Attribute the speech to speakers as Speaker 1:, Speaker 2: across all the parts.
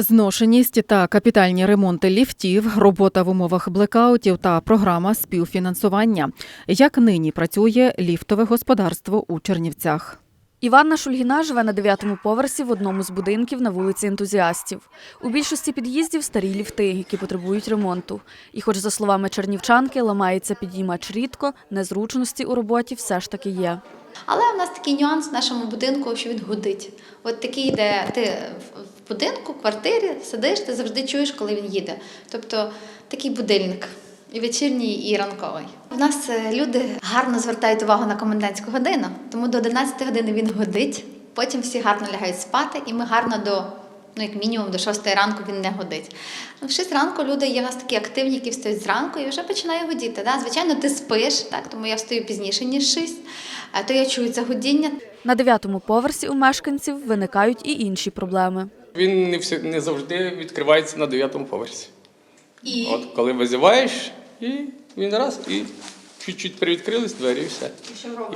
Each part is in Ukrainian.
Speaker 1: Зношеність та капітальні ремонти ліфтів, робота в умовах блекаутів та програма співфінансування. Як нині працює ліфтове господарство у Чернівцях?
Speaker 2: Іванна Шульгіна живе на дев'ятому поверсі в одному з будинків на вулиці ентузіастів. У більшості під'їздів старі ліфти, які потребують ремонту. І, хоч, за словами чернівчанки, ламається підіймач рідко, незручності у роботі все ж таки є.
Speaker 3: Але у нас такий нюанс в нашому будинку, що він гудить. От такий, де ти в- в будинку, квартирі сидиш, ти завжди чуєш, коли він їде. Тобто такий будильник. І вечірній, і ранковий. У нас е, люди гарно звертають увагу на комендантську годину, тому до 11 години він годить, потім всі гарно лягають спати, і ми гарно до, ну як мінімум, до 6 ранку він не годить. В 6 ранку люди є в нас такі активні, які встають зранку і вже починає годіти. Да? Звичайно, ти спиш, так? тому я встаю пізніше, ніж 6, а то я чую це годіння.
Speaker 2: На дев'ятому поверсі у мешканців виникають і інші проблеми.
Speaker 4: Він не, всі, не завжди відкривається на дев'ятому поверсі.
Speaker 3: І
Speaker 4: От коли визиваєш, і він раз, і чуть-чуть привідкрились двері, і все.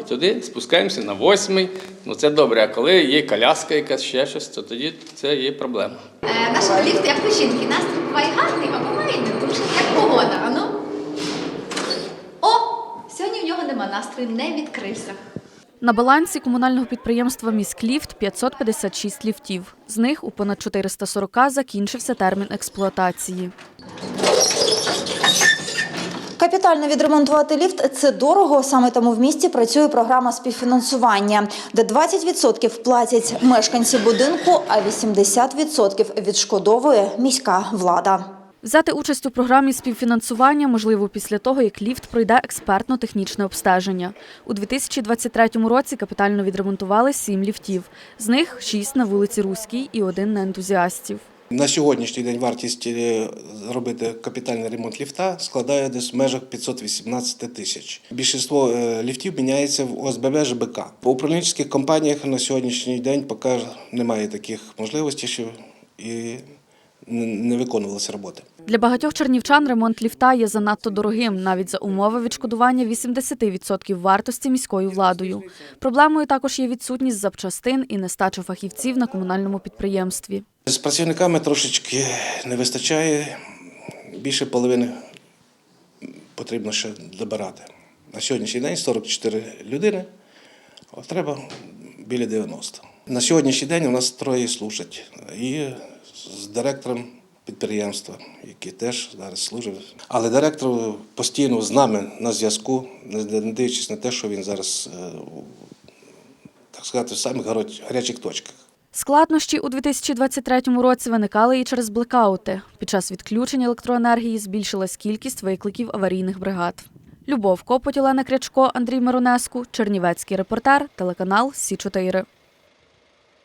Speaker 4: І туди спускаємося на восьмий. Ну це добре. А коли є коляска, якась ще щось, то тоді це є проблема.
Speaker 3: е, наш ліфт, як у жінки, настрій буває гарний, а буває не дуже, як погода. А ну? О! Сьогодні в нього нема настрою, не відкрився.
Speaker 2: На балансі комунального підприємства «Міськліфт» 556 ліфтів. З них у понад 440 закінчився термін експлуатації.
Speaker 5: Капітально відремонтувати ліфт це дорого. Саме тому в місті працює програма співфінансування, де 20% платять мешканці будинку, а 80% відшкодовує міська влада.
Speaker 2: Взяти участь у програмі співфінансування можливо після того, як ліфт пройде експертно-технічне обстеження. У 2023 році капітально відремонтували сім ліфтів. З них шість на вулиці Руській і один на ентузіастів.
Speaker 6: На сьогоднішній день вартість е, зробити капітальний ремонт ліфта складає десь в межах 518 тисяч. Більшість е, ліфтів міняється в ОСББ ЖБК. По управлінських компаніях на сьогоднішній день поки немає таких можливостей, що і не виконувалися роботи.
Speaker 2: Для багатьох чернівчан ремонт ліфта є занадто дорогим, навіть за умови відшкодування 80% вартості міською владою. Проблемою також є відсутність запчастин і нестача фахівців на комунальному підприємстві.
Speaker 6: З працівниками трошечки не вистачає. Більше половини потрібно ще добирати. На сьогоднішній день 44 людини, а треба біля 90. На сьогоднішній день у нас троє служать. І з директором підприємства, який теж зараз служить. Але директор постійно з нами на зв'язку, не не дивлячись на те, що він зараз, е, так сказати, в самих гарячих точках.
Speaker 2: Складнощі у 2023 році виникали і через блекаути. Під час відключення електроенергії збільшилась кількість викликів аварійних бригад. Любов Копоть, Олена Крячко, Андрій Миронеску, Чернівецький репортер, телеканал Сі 4